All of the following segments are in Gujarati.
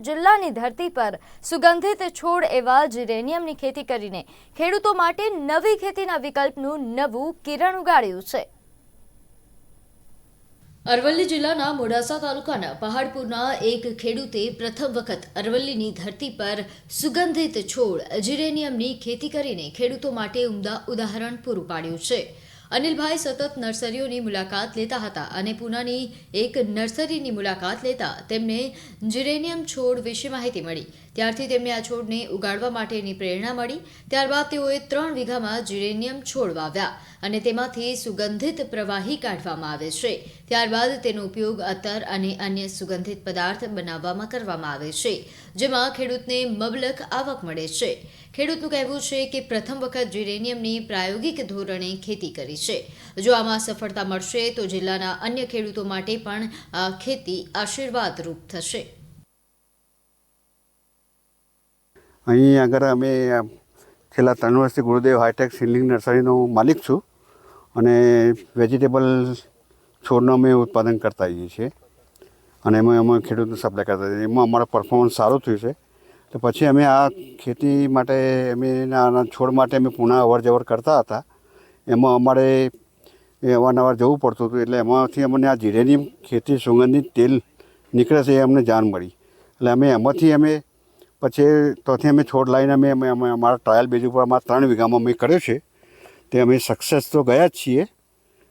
જિલ્લાની ધરતી પર સુગંધિત છોડ એવા જીરેનિયમની ખેતી કરીને ખેડૂતો માટે નવી ખેતીના વિકલ્પનું નવું કિરણ ઉગાડ્યું છે. અરવલ્લી જિલ્લાના મોડાસા તાલુકાના પહાડપુરના એક ખેડૂતે પ્રથમ વખત અરવલ્લીની ધરતી પર સુગંધિત છોડ જીરેનિયમની ખેતી કરીને ખેડૂતો માટે ઉમદા ઉદાહરણ પૂરું પાડ્યું છે. અનિલભાઈ સતત નર્સરીઓની મુલાકાત લેતા હતા અને પૂનાની એક નર્સરીની મુલાકાત લેતા તેમને જીરેનિયમ છોડ વિશે માહિતી મળી. ત્યારથી તેમને આ છોડને ઉગાડવા માટેની પ્રેરણા મળી. ત્યારબાદ તેઓએ ત્રણ વીઘામાં જીરેનિયમ છોડ વાવ્યા અને તેમાંથી સુગંધિત પ્રવાહી કાઢવામાં આવે છે. ત્યારબાદ તેનો ઉપયોગ અત્તર અને અન્ય સુગંધિત પદાર્થ બનાવવામાં કરવામાં આવે છે. જેમાં ખેડૂતને મબલક આવક મળે છે. ખેડૂતનું કહેવું છે કે પ્રથમ વખત જીરેનિયમની પ્રાયોગિક ધોરણે ખેતી કરી છે. જો આમાં સફળતા મળશે, તો જિલ્લાના અન્ય ખેડૂતો માટે પણ આ ખેતી આશીર્વાદરૂપ થશે. અહીં આગળ અમે છેલ્લા ત્રણ વર્ષથી ગુરુદેવ હાઈટેક સિલિંગ નર્સરીનો માલિક છું અને વેજીટેબલ છોડનું અમે ઉત્પાદન કરતા આવીએ છીએ. અને એમાં અમે ખેડૂતને સપ્લાય કરતા હતા. એમાં અમારા પરફોર્મન્સ સારું થયું છે. તો પછી અમે આ ખેતી માટે, અમે આના છોડ માટે અમે પુનઃ અવર જવર કરતા હતા. એમાં અમારે અવારનવાર જવું પડતું હતું, એટલે એમાંથી અમને આ જીરેની ખેતી સુગંધિત તેલ નીકળે છે એ અમને જાણ મળી. એટલે અમે એમાંથી અમે પછી ત્યાંથી અમે છોડ લાવીને અમે અમે અમે અમારા ટ્રાયલ બેઝ ઉપર અમારા ત્રણ વીઘામાં અમે કર્યો છે. તે અમે સક્સેસ તો ગયા જ છીએ.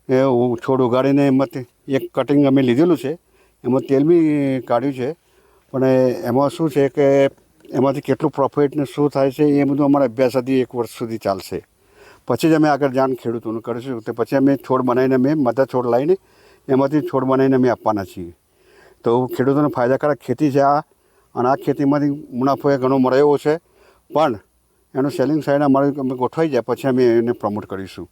એ છોડ ઉગાડીને એમાંથી એક કટિંગ અમે લીધેલું છે. એમાં તેલ બી કાઢ્યું છે. પણ એમાં શું છે કે એમાંથી કેટલું પ્રોફિટ ને શું થાય છે એ બધું અમારા અભ્યાસ હતી એક વર્ષ સુધી ચાલશે. પછી જ અમે આગળ જાણ ખેડૂતોનું કરીશું. તો પછી અમે છોડ બનાવીને અમે મધા છોડ લાવીને એમાંથી છોડ બનાવીને અમે આપવાના છીએ. તો ખેડૂતોને ફાયદાકારક ખેતી છે આ. અને આ ખેતીમાંથી મુનાફો એ ઘણો મળે એવો છે. પણ એનું સેલિંગ સાઈડ અમારે અમે ગોઠવાઈ જાય. પછી અમે એને પ્રમોટ કરીશું.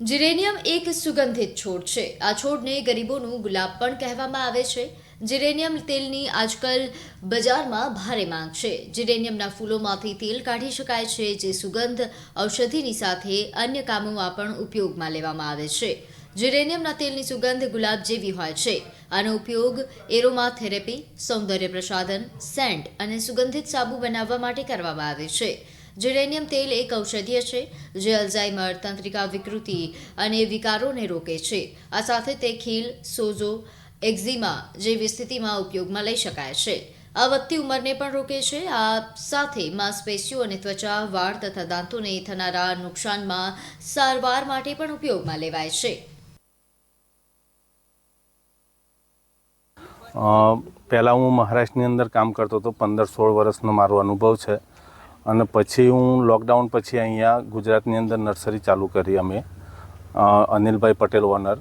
જીરેનિયમ એક સુગંધિત છોડ છે. આ છોડને ગરીબોનું ગુલાબ પણ કહેવામાં આવે છે. જીરેનિયમ તેલની આજકાલ બજારમાં ભારે માંગ છે. જીરેનિયમના ફૂલોમાંથી તેલ કાઢી શકાય છે, જે સુગંધ ઔષધિની સાથે અન્ય કામોમાં પણ ઉપયોગમાં લેવામાં આવે છે. જીરેનિયમના તેલની સુગંધ ગુલાબ જેવી હોય છે. આનો ઉપયોગ એરોમા થેરેપી સૌંદર્ય પ્રસાધન, સેન્ટ અને સુગંધિત સાબુ બનાવવા માટે કરવામાં આવે છે. જીરેનિયમ તેલ એક ઔષધીય છે, જે અલ્ઝાઇમર, તંત્રિકા વિકૃતિ અને વિકારોને રોકે છે. આ સાથે તે ખીલ, સોજો, એક્ઝિમા જેવી સ્થિતિમાં ઉપયોગમાં લઈ શકાય છે. આ વધતી ઉંમરને પણ રોકે છે. આ સાથે માંસપેશીઓ અને ત્વચા, વાળ તથા દાંતોને થનારા નુકસાનમાં સારવાર માટે પણ ઉપયોગમાં લેવાય છે. પહેલાં હું મહારાષ્ટ્રની અંદર કામ કરતો હતો. પંદર સોળ વર્ષનો મારો અનુભવ છે. અને પછી હું લોકડાઉન પછી અહીંયા ગુજરાતની અંદર નર્સરી ચાલુ કરી અમે. અનિલભાઈ પટેલ ઓનર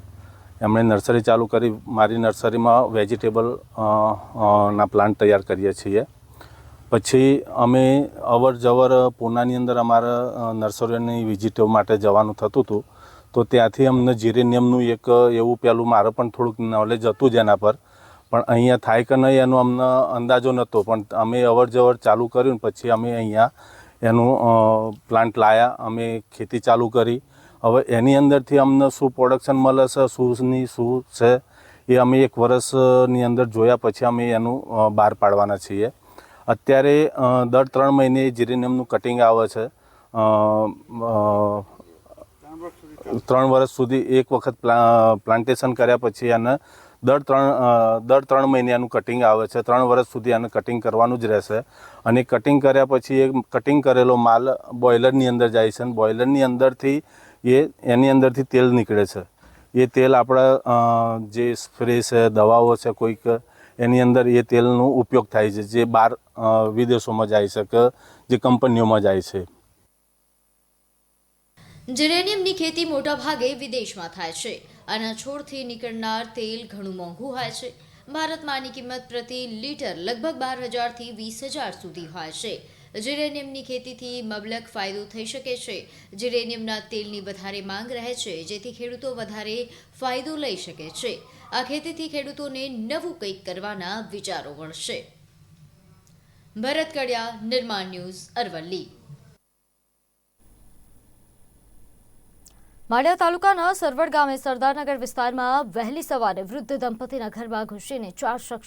એમણે નર્સરી ચાલુ કરી. મારી નર્સરીમાં વેજીટેબલ ના પ્લાન્ટ તૈયાર કરીએ છીએ. પછી અમે અવર જવર પૂનાની અંદર અમારા નર્સરીની વિઝિટો માટે જવાનું થતું હતું. તો ત્યાંથી અમને જીરેનિયમનું એક એવું પેલું મારે પણ થોડુંક નોલેજ હતું જ એના પર. પણ અહીંયા થાય કે નહીં એનો અમને અંદાજો નહોતો. પણ અમે અવર જવર ચાલુ કર્યું પછી અમે અહીંયા એનું પ્લાન્ટ લાયા, અમે ખેતી ચાલુ કરી. હવે એની અંદરથી અમને શું પ્રોડક્શન મળે છે શુંની શું છે, એ અમે એક વર્ષની અંદર જોયા પછી અમે એનું બહાર પાડવાના છીએ. અત્યારે દર ત્રણ મહિને જીરેનિયમનું કટિંગ આવે છે. ત્રણ વર્ષ સુધી એક વખત પ્લા પ્લાન્ટેશન કર્યા પછી એને દર ત્રણ દર ત્રણ મહિને આનું કટિંગ આવે છે. ત્રણ વર્ષ સુધી એને કટિંગ કરવાનું જ રહેશે. અને કટિંગ કર્યા પછી એ કટિંગ કરેલો માલ બોઇલરની અંદર જાય છે અને બોઇલરની અંદરથી એ, એની અંદરથી તેલ નીકળે છે. એ તેલ આપણા જે સ્પ્રે છે, દવાઓ છે કોઈક, એની અંદર એ તેલનો ઉપયોગ થાય છે. જે બહાર વિદેશોમાં જાય છે કે જે કંપનીઓમાં જાય છે. જીરેનિયમની ખેતી મોટાભાગે વિદેશમાં થાય છે. આના છોડથી નીકળનાર તેલ ઘણું મોંઘું હોય છે. ભારતમાં આની કિંમત પ્રતિ લીટર લગભગ બાર હજારથી વીસ હજાર સુધી હોય છે. જીરેનિયમની ખેતીથી મબલક ફાયદો થઈ શકે છે. જીરેનિયમના તેલની વધારે માંગ રહે છે, જેથી ખેડૂતો વધારે ફાયદો લઈ શકે છે. આ ખેતીથી ખેડૂતોને નવું કંઈક કરવાના વિચારો મળશે ભરત કડિયા, નિર્માણ ન્યૂઝ અરવલ્લી. માળિયા તાલુકાના સરવડ ગામે સરદારનગર વિસ્તારમાં વહેલી સવારે વૃદ્ધ દંપતીના ઘરમાં ઘૂસીને ચાર શખ્સ